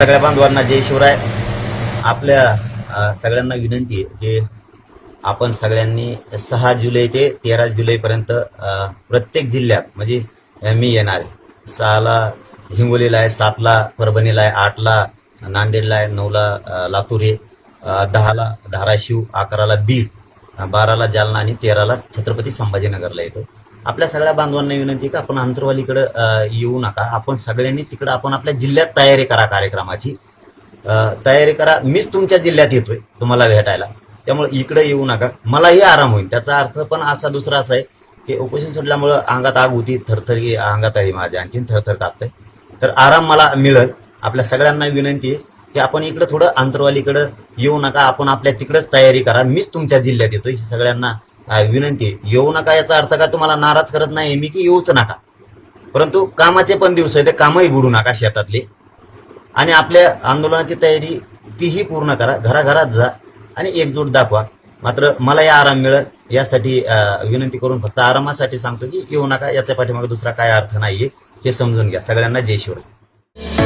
सगळ्या बांधवांना जय शिवराय. आपल्या सगळ्यांना विनंती आहे की आपण सगळ्यांनी सहा जुलै ते तेरा जुलैपर्यंत प्रत्येक जिल्ह्यात म्हणजे मी येणार आहे. सहाला हिंगोलीला आहे सातला परभणीला आहे आठला नांदेडला आहे नऊला लातूर आहे दहाला धाराशिव अकराला बीड बाराला जालना आणि तेराला छत्रपती संभाजीनगरला येतो. आपल्या सगळ्या बांधवांना विनंती का की आपण अंतरवालीकडे येऊ नका. आपण सगळ्यांनी तिकडे आपण आपल्या जिल्ह्यात तयारी करा कार्यक्रमाची. तयारी करा. मीच तुमच्या जिल्ह्यात येतोय तुम्हाला भेटायला. त्यामुळे इकडे येऊ नका. मलाही आराम होईल. त्याचा अर्थ पण असा दुसरा असा आहे की उपोषण सोडल्यामुळं अंगात आग होती थरथरी अंगात आहे माझ्या आणखीन थरथर कापतंय. तर आराम मला मिळेल. आपल्या सगळ्यांना विनंती आहे की आपण इकडे थोडं अंतरवालीकडे येऊ नका. आपण आपल्या तिकडेच तयारी करा. मीच तुमच्या जिल्ह्यात येतोय. सगळ्यांना विनंती येऊ नका याचा अर्थ का तुम्हाला नाराज करत नाही मी की येऊच नका. परंतु कामाचे पण दिवस आहे ते कामही बुडू नका शेतातले. आणि आपल्या आंदोलनाची तयारी तीही पूर्ण करा. घराघरात जा आणि एकजूट दाखवा. मात्र मला या आराम मिळेल. यासाठी विनंती करून फक्त आरामासाठी सांगतो की येऊ नका. याच्या पाठीमागे दुसरा काय अर्थ नाहीये हे समजून घ्या. सगळ्यांना जय शिवराय.